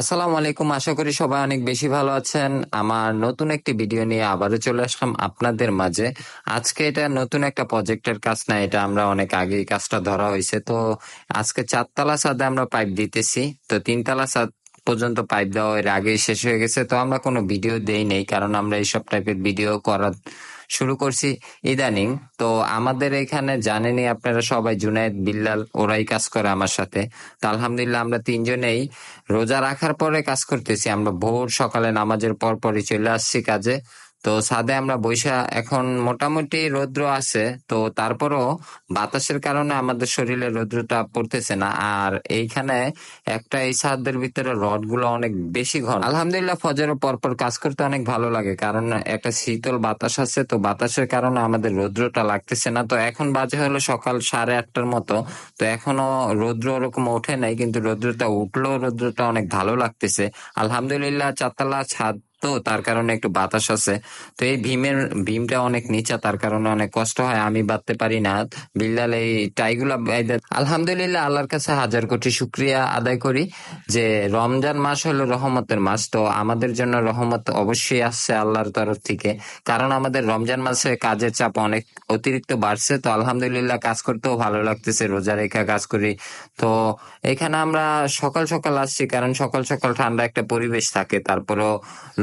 আসসালামু আলাইকুম। আশা করি সবাই অনেক বেশি ভালো আছেন। আমার নতুন একটি ভিডিও নিয়ে আবারও চলে আসলাম আপনাদের মাঝে। আজকে এটা নতুন একটা প্রজেক্টের কাজ না, এটা আমরা অনেক আগেই কাজটা ধরা হয়েছে। তো আজকে চারতলা ছাদে আমরা পাইপ দিতেছি। তো তিনতলা ছাদ পর্যন্ত পাইপ দেওয়া এর আগেই শেষ হয়ে গেছে। তো আমরা কোনো ভিডিও দেই নেই, কারণ আমরা এইসব টাইপের ভিডিও করা শুরু করছি ইদানিং। তো আমাদের এখানে জানেনি আপনারা সবাই জুনায়দ বিল্লাল ওরাই কাজ করে আমার সাথে। তো আলহামদুলিল্লাহ আমরা তিনজনেই রোজা রাখার পরে কাজ করতেছি। আমরা ভোর সকালে নামাজের পর পরই চলে আসছি কাজে। তো ছাদে আমরা বৈশা, এখন মোটামুটি রৌদ্র আছে, তো তারপরও বাতাসের কারণে আমাদের শরীরে রৌদ্রটা পড়তেছে না। আর এইখানে একটা এই ছাদের ভিতরে রডগুলো অনেক বেশি ঘন। আলহামদুলিল্লাহ ফজরের পরপর কাজ করতে অনেক ভালো লাগে, কারণ একটা শীতল বাতাস আছে, তো বাতাসের কারণে আমাদের রৌদ্রটা লাগতেছে না। তো এখন বাজে হলো সকাল সাড়ে আটটার মতো, তো এখনও রৌদ্র ওরকম ওঠে নাই, কিন্তু রৌদ্রটা উঠল রৌদ্রটা অনেক ভালো লাগতেছে। আলহামদুলিল্লাহ চারতলা ছাদ তো তার কারণে একটু বাতাস আছে। তো এই ভীমের, ভীমটা অনেক নিচা, তার কারণে অনেক কষ্ট হয়, আমি বাঁধতে পারি না। বিল্লাল এই টাইগুলা আলহামদুলিল্লাহ আল্লাহর কাছে হাজার কোটি শুক্রিয়া আদায় করি যে রমজান মাস হলো রহমতের মাস। তো আমাদের জন্য রহমত অবশ্যই আসছে আল্লাহর তরফ থেকে। কারণ আমাদের রমজান মাসে কাজের চাপ অনেক অতিরিক্ত বাড়ছে। তো আলহামদুলিল্লাহ কাজ করতেও ভালো লাগতেছে, রোজা রেখা কাজ করি। তো এখানে আমরা সকাল সকাল আসছি, কারণ সকাল সকাল ঠান্ডা একটা পরিবেশ থাকে। তারপরও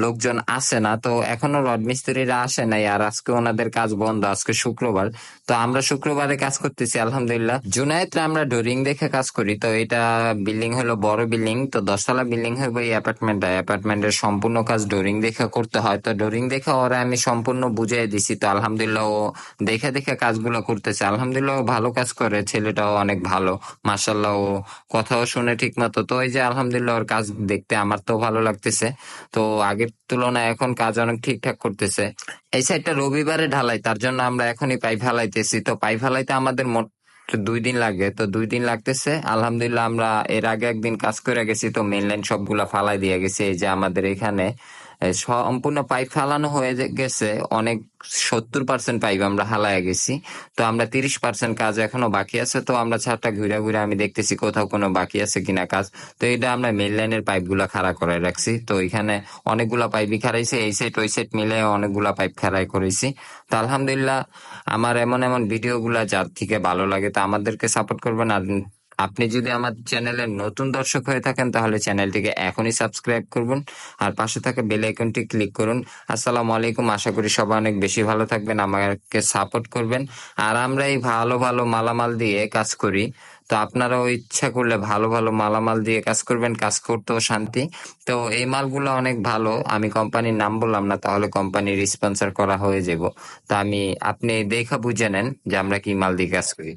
লোকজন আসে না, তো এখনও রড মিস্ত্রিরা আসে নাই আর আজকে ওনাদের কাজ বন্ধ, আজকে শুক্রবার। তো আমরা শুক্রবারে কাজ করতেছি, আলহামদুলিল্লাহ। জুনায়েতে আমরা ডোরিং দেখে কাজ করি, তো এটা বিল্ডিং হলো বড় বিল্ডিং, তো দশতলা বিল্ডিং হবে এই অ্যাপার্টমেন্টটা অ্যাপার্টমেন্টের সম্পূর্ণ কাজ ডোরিং দেখে করতে হয়। তো ডোরিং দেখে ওরা আমি সম্পূর্ণ বুঝিয়ে দিছি, তো আলহামদুলিল্লাহ ও দেখে দেখে কাজগুলো করতেছে। আলহামদুলিল্লাহ ভালো কাজ করে, ছেলেটাও অনেক ভালো মাসাল্লাহ ও কথাও শুনে ঠিক মতো তো এই যে আলহামদুলিল্লাহ ওর কাজ দেখতে আমার তো ভালো লাগতেছে। তো আগের তুলনায় এখন কাজ অনেক ঠিকঠাক করতেছে। এই সাইডটা রবিবারে ঢালাই, তার জন্য আমরা এখনই পাই ফেলাইতেছি। তো পাই ফেলাইতে আমাদের মোট দুই দিন লাগে। তো দুই দিন লাগতেছে। আলহামদুলিল্লাহ আমরা এর আগে একদিন কাজ করে গেছি, তো মেনলাইন সবগুলা ফালাই দিয়ে গেছি। এই যে আমাদের এখানে সম্পূর্ণ পাইপ ফালানো হয়ে গেছে, অনেক সত্তর পার্সেন্ট পাইপ আমরা হালায় গেছি। তো আমরা তিরিশ পার্সেন্ট কাজ এখনও বাকি আছে। তো আমরা ছাদটা ঘুরে ঘুরে আমি দেখতেছি কোথাও কোনো বাকি আছে কিনা কাজ। তো এটা আমরা মেন লাইনের পাইপগুলা খাড়া করে রাখছি। তো এখানে অনেকগুলা পাইপই খারাইছি এই সাইড ওই সাইড মিলে অনেকগুলা পাইপ খাড়াই করেছি। তো আলহামদুলিল্লাহ, আমার এমন এমন ভিডিও গুলা যার থেকে ভালো লাগে, তো আমাদেরকে সাপোর্ট করবেন। আর আপনি যদি আমার চ্যানেলের নতুন দর্শক হয়ে থাকেন, তাহলে চ্যানেলটিকে এখনই সাবস্ক্রাইব করবেন আর পাশে থাকা বেল আইকনটি ক্লিক করুন। আসসালামু আলাইকুম, আশা করি সবাই অনেক বেশি ভালো থাকবেন, আমাকে সাপোর্ট করবেন। আর আমরা এই ভালো ভালো মালামাল দিয়ে কাজ করি। তো আপনারাও ইচ্ছা করলে ভালো ভালো মালামাল দিয়ে কাজ করবেন, কাজ করতেও শান্তি। তো এই মালগুলো অনেক ভালো, আমি কোম্পানির নাম বললাম না, তাহলে কোম্পানির স্পন্সর করা হয়ে যাব। তো আমি, আপনি দেখা বুঝে নেন যে আমরা কি মাল দিয়ে কাজ করি।